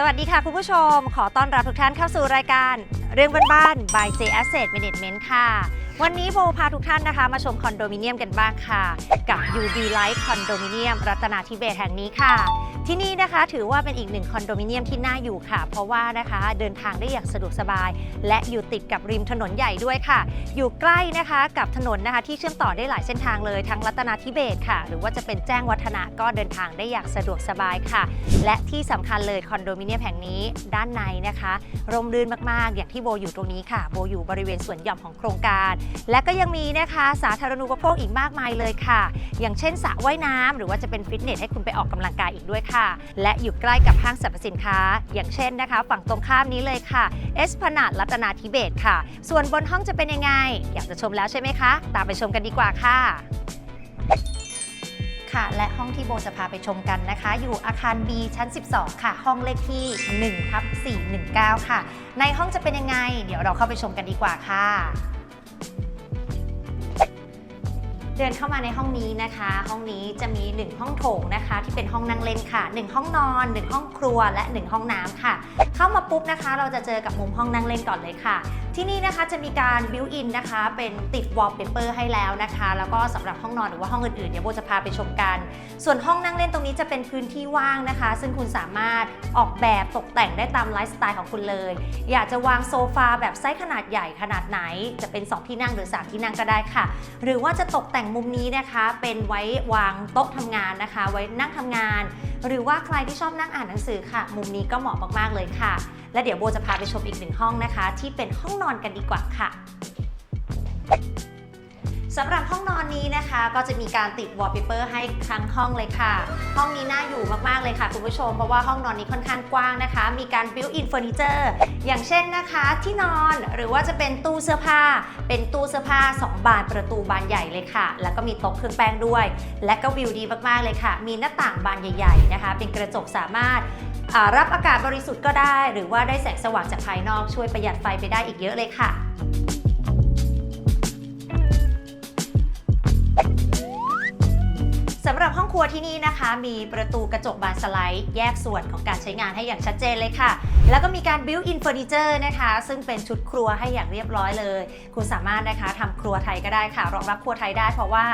สวัสดีค่ะคุณผู้ชม ขอต้อนรับทุกท่านเข้าสู่รายการเรื่องบ้านๆ by J Asset Management ค่ะ วันนี้โบพาทุกท่านนะคะ มาชมคอนโดมิเนียมกันบ้างค่ะ กับ UB Light คอนโดมิเนียมรัตนาธิเบศแห่งนี้ค่ะ ที่นี่นะคะถือว่าเป็นอีกหนึ่งคอนโดมิเนียมที่น่าอยู่ค่ะ เพราะว่านะคะเดินทางได้อย่างสะดวกสบาย และอยู่ติดกับริมถนนใหญ่ด้วยค่ะ อยู่ใกล้นะคะกับถนนนะคะ ที่เชื่อมต่อได้หลายเส้นทางเลยทั้งรัตนาธิเบศค่ะ หรือว่าจะเป็นแจ้งวัฒนะก็เดินทางได้อย่างสะดวกสบายค่ะ และที่สำคัญเลยคอนโดมิเนียมแห่งนี้ด้านในนะคะ ร่มรื่นมากๆ อย่างที่โบอยู่ตรงนี้ค่ะ โบอยู่บริเวณสวนหย่อมของโครงการและก็ยังมีนะคะสาธารณูปโภคอีกมากมายเลยค่ะ อย่างเช่นสระว่ายน้ำหรือว่าจะเป็นฟิตเนสให้คุณไปออกกำลังกายอีกด้วยค่ะ และอยู่ใกล้กับห้างสรรพสินค้า อย่างเช่นนะคะ ฝั่งตรงข้ามนี้เลยค่ะเอสพนาดรัตนาธิเบศค่ะ ส่วนบนห้องจะเป็นยังไง อยากจะชมแล้วใช่ไหมคะ ตามไปชมกันดีกว่าค่ะค่ะและห้องที่โบจะพาไปชมกันนะคะ อยู่อาคาร B ชั้น 12 ค่ะ ห้องเลขที่1ทับ419 ค่ะ ในห้องจะเป็นยังไง เดี๋ยวเราเข้าไปชมกันดีกว่าค่ะ เดินเข้ามาในห้องนี้นะคะ ห้องนี้จะมี 1 ห้องโถงนะคะ ที่เป็นห้องนั่งเล่นค่ะ 1 ห้องนอน 1 ห้องครัวและ 1 ห้องน้ำค่ะ เข้ามาปุ๊บนะคะ เราจะเจอกับมุมห้องนั่งเล่นก่อนเลยค่ะ ที่นี่นะคะจะมีการบิวอินนะคะเป็นติดวอลเปเปอร์ให้แล้วนะคะ แล้วก็สำหรับห้องนอนหรือว่าห้องอื่นๆเดี๋ยวโบจะพาไปชมกัน ส่วนห้องนั่งเล่นตรงนี้จะเป็นพื้นที่ว่างนะคะ ซึ่งคุณสามารถออกแบบตกแต่งได้ตามไลฟ์สไตล์ของคุณเลย อยากจะวางโซฟาแบบไซส์ขนาดใหญ่ขนาดไหน จะเป็น 2 ที่นั่งหรือ 3 ที่นั่งก็ได้ค่ะ หรือว่าจะตกแต่งมุมนี้นะคะ เป็นไว้วางโต๊ะทำงานนะคะ ไว้นั่งทำงานหรือว่าใครที่ชอบนั่งอ่านหนังสือค่ะ มุมนี้ก็เหมาะมากๆเลยค่ะ และเดี๋ยวโบจะพาไปชมอีกหนึ่งห้องนะคะ ที่เป็นห้องนอนกันดีกว่าค่ะ สำหรับห้องนอนนี้นะคะก็จะมีการติดวอลเปเปอร์ให้ทั้งห้องเลยค่ะ ห้องนี้น่าอยู่มากๆเลยค่ะคุณผู้ชม เพราะว่าห้องนอนนี้ค่อนข้างกว้างนะคะ มีการ built in furniture อย่างเช่นนะคะที่นอนหรือว่าจะเป็นตู้เสื้อผ้า เป็นตู้เสื้อผ้า 2 บานประตูบานใหญ่เลยค่ะ แล้วก็มีโต๊ะเครื่องแป้งด้วย และก็วิวดีมากๆเลยค่ะ มีหน้าต่างบานใหญ่ ๆ นะคะ เป็นกระจกสามารถรับอากาศบริสุทธิ์ก็ได้ หรือว่าได้แสงสว่างจากภายนอกช่วยประหยัดไฟไปได้อีกเยอะเลยค่ะ สำหรับห้องครัวที่นี่นะคะ มีประตูกระจกบานสไลด์ แยกส่วนของการใช้งานให้อย่างชัดเจนเลยค่ะ แล้วก็มีการ built in furniture นะคะ ซึ่งเป็นชุดครัวให้อย่างเรียบร้อยเลย คุณสามารถนะคะทำครัวไทยก็ได้ค่ะ รองรับครัวไทยได้เพราะว่า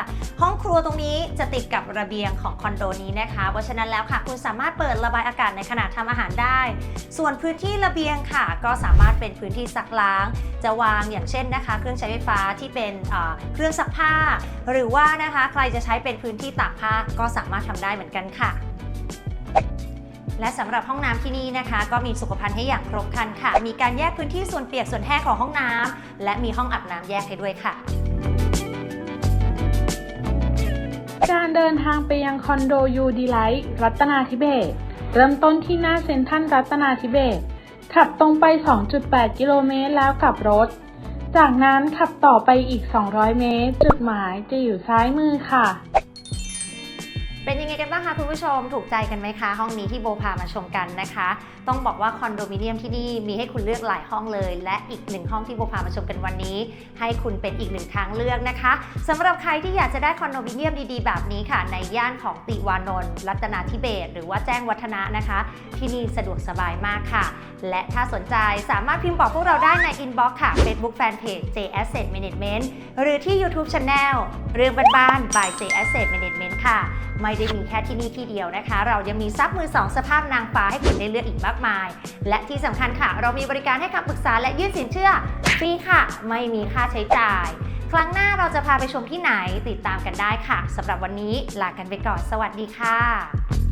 ห้องครัวตรงนี้จะติดกับระเบียงของคอนโดนี้นะคะ เพราะฉะนั้นแล้วค่ะ คุณสามารถเปิดระบายอากาศในขณะทำอาหารได้ ส่วนพื้นที่ระเบียงค่ะ ก็สามารถเป็นพื้นที่ซักล้าง จะวางอย่างเช่นนะคะ เครื่องใช้ไฟฟ้าที่เป็นเอ่อเครื่องซักผ้า หรือว่านะคะใครจะใช้เป็นพื้นที่ตากผ้าก็สามารถทำได้เหมือนกันค่ะ และสำหรับห้องน้ำที่นี่นะคะ ก็มีสุขภัณฑ์ให้อย่างครบครันค่ะ มีการแยกพื้นที่ส่วนเปียกส่วนแห้งของห้องน้ำและมีห้องอาบน้ำแยกให้ด้วยค่ะ การเดินทางไปยังคอนโดยูดีไลท์รัตนาธิเบศเริ่มต้นที่หน้าเซ็นทรัลรัตนาธิเบศขับตรงไป 2.8 กิโลเมตรแล้วกลับรถ จากนั้นขับต่อไปอีก 200 เมตร จุดหมายจะอยู่ซ้ายมือค่ะ เป็นยังไงกันบ้างคะคุณผู้ชมถูกใจกันไหมคะห้องนี้ที่โบพามาชมกันนะคะ ต้องบอกว่าคอนโดมิเนียมที่นี่มีให้คุณเลือกหลายห้องเลย และอีกหนึ่งห้องที่โบพามาชมกันวันนี้ ให้คุณเป็นอีกหนึ่งทางเลือกนะคะสำหรับใครที่อยากจะได้คอนโดมิเนียมดีๆ แบบนี้ค่ะ ในย่านของติวานนท์รัตนาธิเบศหรือว่าแจ้งวัฒนะนะคะ ที่นี่สะดวกสบายมากค่ะ และถ้าสนใจสามารถพิมพ์บอกพวกเราได้ใน inbox ค่ะ Facebook Fanpage J Asset Management หรือที่ YouTube Channel เรื่องบ้านๆ by J Asset Management ค่ะไม่ได้มีแค่ที่นี่ที่เดียวนะคะ เรายังมีซับมือสองสภาพนางฟ้าให้คุณได้เลือกอีกมากมาย และที่สำคัญค่ะ เรามีบริการให้คำปรึกษาและยื่นสินเชื่อฟรีค่ะ ไม่มีค่าใช้จ่าย ครั้งหน้าเราจะพาไปชมที่ไหนติดตามกันได้ค่ะสำหรับวันนี้ลากันไปก่อน สวัสดีค่ะ